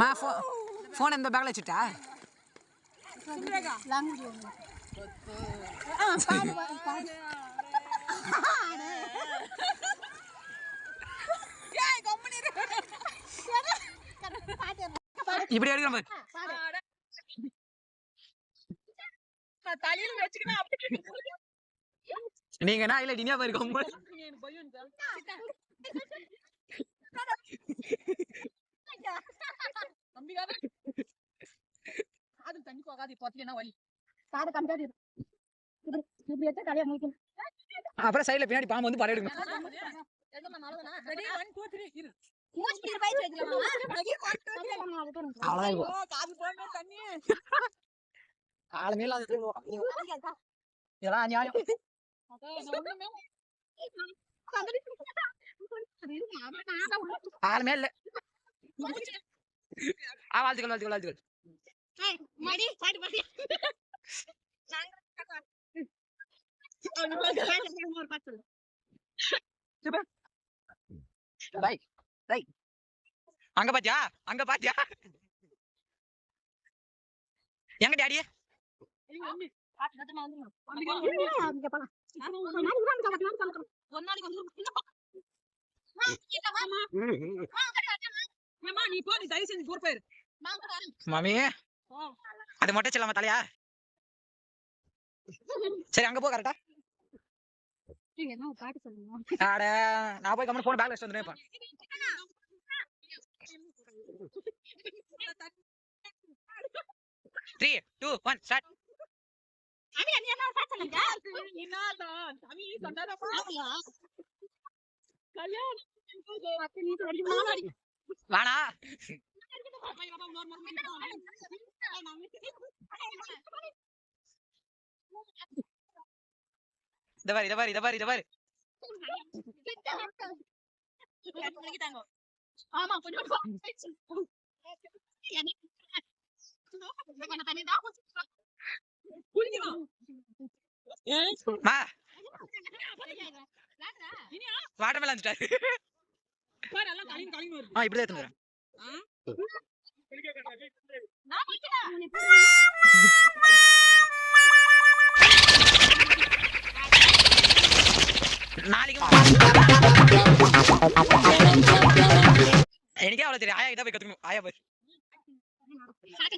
మా ఫో ఫోన్ ఎంత బ్యాగ్లో చుట్టా இப்படி எடுக்கிற பாரு தலையில வச்சுக்கினா நீங்க என்ன இல்ல டினியா பாரு போகாது பொத்தலைன்னா வலி காது கம்மியாடி இருக்கு. இப்படி எடுத்து தலையை முடிக்கணும் அப்புறம் சைடுல பின்னாடி பாம்பு வந்து ஒண்ணுமே காலமே இல்ல. ஆ வாழ்த்துக்கள் வாழ்த்துக்கள் வாழ்த்துக்கள். மடி, பாடி, பாடி. அங்க பாத்தியா அங்க பாத்தியா எங்க டாடி பாட்டு அது மொட்டை செல்லாம தலையா? சரி அங்க போ கரெக்டா அட நான் போய் கம்மன் போன் பேக்ல வச்சு வந்துடுறேன் த்ரீ டூ ஒன் ஸ்டார்ட் இத பாரு இத பாரு இத பாரு இத பாரு ஆமா கொஞ்சம் எனக்கு தண்ணி தான் நாளைக்கு எனக்கே அவ்வளவு தெரியும் ஆயா இதான் போய் கத்துக்கணும் ஆயா போய்